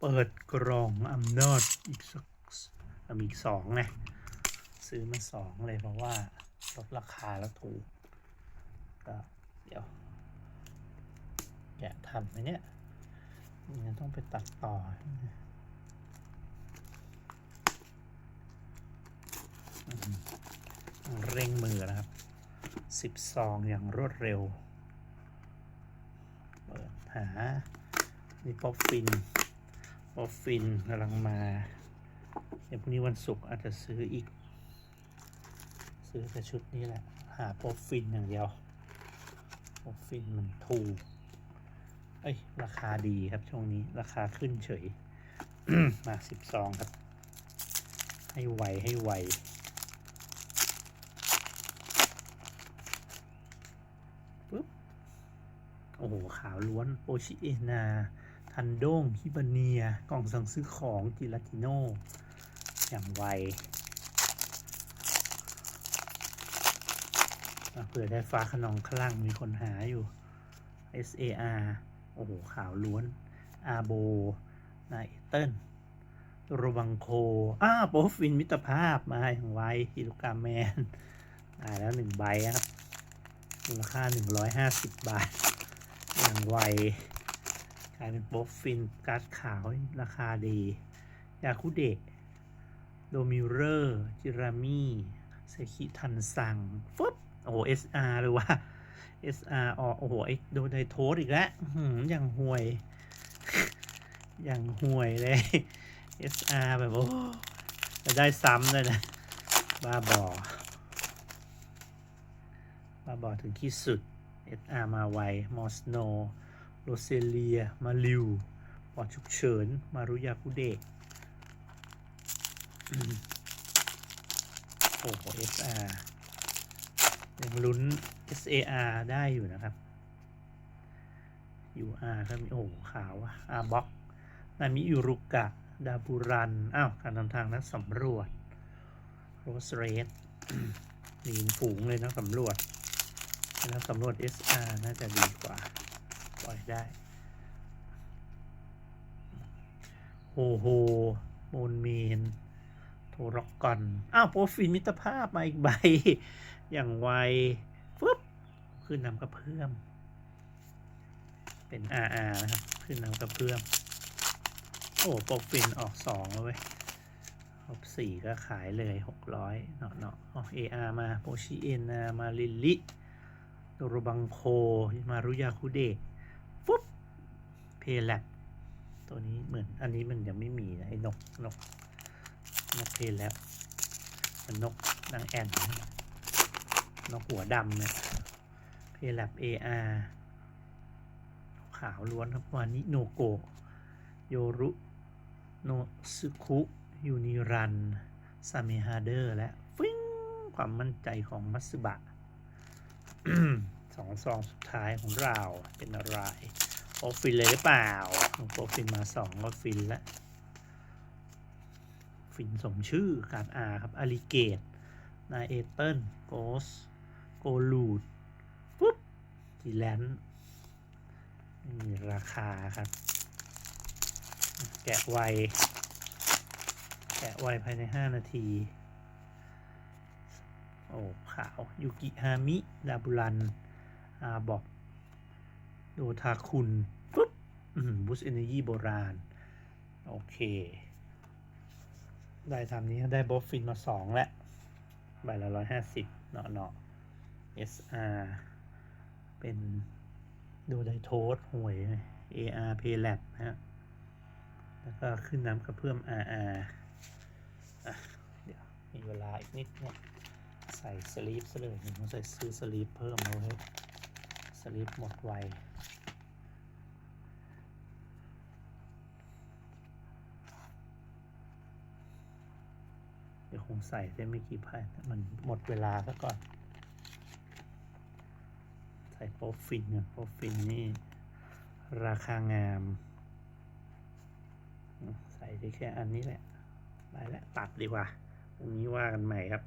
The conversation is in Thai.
เปิดกล่องอำนาจอีกสักอะมีอีกสองนะซื้อมาสองเลยเพราะว่าลดราคาแล้วถูกก็เดี๋ยวแกะทันไหมเนี่ยยังต้องไปตัดต่อเร่งมือนะครับสิบซองอย่างรวดเร็ว เปิดหานี่ป๊อปฟิน ป๊อฟินกำลังมาเดี๋ยวพรุ่งนี้วันศุกร์อาจจะซื้ออีก ซื้อแต่ชุดนี้แหละ หาป๊อปฟินอย่างเดียวป๊อปฟินมันถูก เอ้ย ราคาดีครับช่วงนี้ราคาขึ้นเฉย มาสิบซองครับ ให้ไวให้ไวปึ๊บ โอ้โห ขาวล้วนโอชิเอนา ทันโดงฮิบาเนีย กล่องสั่งซื้อของจิลาติโน อย่างไวเผื่อได้ฟ้าขนองคลั่งมีคนหาอยู่ SAR โอ้โห ขาวล้วน อาโบ นาเอเติลโรบังโค อ้าโปรฟินมิตรภาพ มาอย่างไวฮิโรกาแมนมาแล้วหนึ่งใบครับ มูลค่า150บาท อย่างไว กลายเป็นโป๊ฟฟินการ์ดขาวราคาดี ยาคุเดะโดมิเรอร์จิรามิเซคิทันซังฟึบโอ้โห SR เลยว่า SR ออโอ้โหไอโดนไดโทสอีกแล้วอย่างห่วย อย่างห่วยเลย SR แบบ โอ้จะได้ซ้ำเลยนะ บ้าบอมาบอถึงที่สุด SR มาไวมอสโน โรเซเลีย มาลิวปอดฉุกเฉิน มารุยาคุเดะโอ้โห SR ยังลุ้น SAR ได้อยู่นะครับ UR ก็มีโอ้ขาวอะอาบ็อกนามิอุรุกะ ดาบุรัน อ้าว การนำทางนักสำรวจ โรสเรสมีฝูงเลยนักสำรวจแล้วสำรวจ SR น่าจะดีกว่า ล่อยได้โฮโฮโมนเมนโทร็อกกอน อ้าวโปรฟินมิตรภาพมาอีกใบ อย่างไวฟึบขึ้นนำกระเพื่อม เป็น RR นะครับ ขึ้นนำกระเพื่อม โอ้โปรฟินออกสองแล้วเว้ยครบสี่ก็ขายเลยหกร้อยเนาะเนาะอ๋อ AR มาโปชิเอนามาลิลิโดโรบังโค มารุยาคุเดะ เพแลบตัวนี้เหมือนอันนี้มันยังไม่มีนะไอ้นกนกนกเพลแลบมันนกนางแอ่นนกหัวดำเนี่ยเพแลบ AR ขาวล้วนครับวานิโนโกโยรุโนซึคุยูนิรันซาเมฮาเดอร์และฟิ้งความมั่นใจของมัตสึบะสองซองสุดท้ายของเราเป็นอะไร โปรฟินเลยหรือเปล่าโปรฟินมาสองก็ฟินแล้วฟินสมชื่อการอาครับอาริเกตนาเอเติลโกสโกลูดปุ๊บจีแลนไม่มีราคาครับ แกะไว แกะไวภายใน 5 นาที โอ้ ขาว ยูกิฮามิ ดาบุรันอาบอก โดทาคุณปุ๊บบูสเอเนจีโบราณ โอเค ได้ทำนี้ได้บอฟฟินมาสองแล้วใบละร้อยห้าสิบเนาะเนาะ SR เป็นโดไดโทสห่วย AR p l a b นะฮะ แล้วก็ขึ้นน้ำกระเพื่อม RR อะเดี๋ยวมีเวลาอีกนิดเนี่ยใส่สลีปซะเลยผมใส่ซื้อสลีปเพิ่มเอาให้ ลีปหมดไวเดี๋ยวคงใส่ได้ไม่กี่พันมันหมดเวลาซะก่อน ใส่โปรฟินก่อนโปรฟินนี่ ราคางาม ใส่ได้แค่อันนี้แหละ ไปแล้วตัดดีกว่าพรุ่งนี้ว่ากันใหม่ครับ